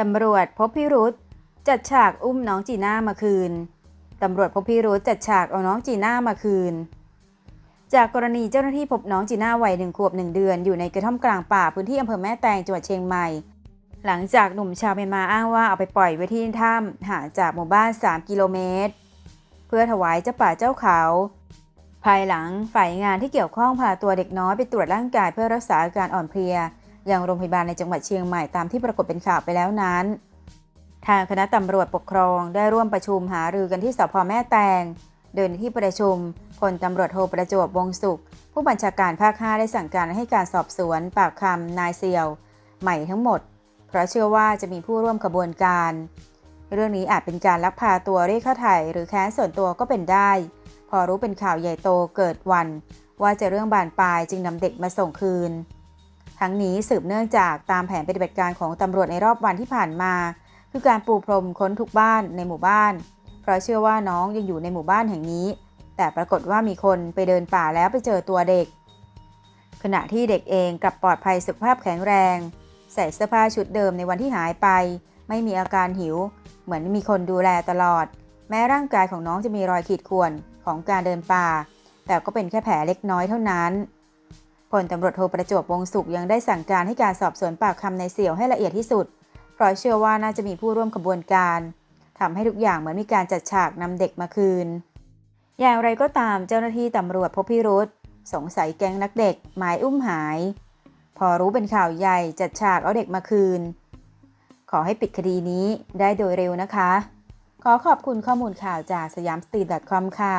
ตำรวจพบพิรุษจัดฉากอุ้มน้องจีน่ามาคืน ตำรวจพบพิรุษจัดฉากเอาน้องจีน่ามาคืน จากกรณีเจ้าหน้าที่พบน้องจีน่าวัยหนึ่งขวบหนึ่งเดือน อยู่ในกระท่อมกลางป่าพื้นที่อำเภอแม่แตงจังหวัดเชียงใหม่ หลังจากหนุ่มชาวเมียนมาอ้างว่าเอาไปปล่อยไว้ที่ถ้ำห่างจากหมู่บ้าน 3 กิโลเมตร เพื่อถวายเจ้าป่าเจ้าเขา ภายหลังฝ่ายงานที่เกี่ยวข้องพาตัวเด็กน้อยไปตรวจร่างกายเพื่อรักษาอาการอ่อนเพลีย ยังโรงพยาบาลในจังหวัดเชียงใหม่ตามที่ปรากฏเป็นข่าวไปแล้วนั้น ทางคณะตำรวจปกครองได้ร่วมประชุมหารือกันที่สพแม่แตง โดยในที่ประชุมพลตำรวจโทประจวบวงศุข ผู้บัญชาการภาค 5 ได้สั่งการให้การสอบสวนปากคำนายเซียว ใหม่ทั้งหมด เพราะเชื่อว่าจะมีผู้ร่วมขบวนการ เรื่องนี้อาจเป็นการลักพาตัวเรียกค่าไถ่หรือแค้นส่วนตัวก็เป็นได้ พอรู้เป็นข่าวใหญ่โตเกิดวัน ว่าจะเรื่องบานปลายจึงนำเด็กมาส่งคืน ทั้งนี้สืบเนื่องจากตามแผนปฏิบัติการของตำรวจในรอบวันที่ผ่านมา คือการปูพรมค้นทุกบ้านในหมู่บ้าน เพราะเชื่อว่าน้องยังอยู่ในหมู่บ้านแห่งนี้ แต่ปรากฏว่ามีคนไปเดินป่าแล้วไปเจอตัวเด็ก ขณะที่เด็กเองกลับปลอดภัยสุขภาพแข็งแรง ใส่เสื้อผ้าชุดเดิมในวันที่หายไป ไม่มีอาการหิว เหมือนมีคนดูแลตลอด แม้ร่างกายของน้องจะมีรอยขีดข่วนของการเดินป่า แต่ก็เป็นแค่แผลเล็กน้อยเท่านั้น พลตำรวจโทประจวบวงศุขยังได้สั่งการให้การสอบสวนปากคำในเสี่ยวให้ละเอียดที่สุด เพราะเชื่อว่าน่าจะมีผู้ร่วมขบวนการทำให้ทุกอย่างเหมือนมีการจัดฉากนำเด็กมาคืน อย่างไรก็ตามเจ้าหน้าที่ตำรวจพบพิรุษสงสัยแก๊งนักเด็กหมายอุ้มหาย พอรู้เป็นข่าวใหญ่จัดฉากเอาเด็กมาคืน ขอให้ปิดคดีนี้ได้โดยเร็วนะคะ ขอขอบคุณข้อมูลข่าวจากสยามสตรีท .com ค่ะ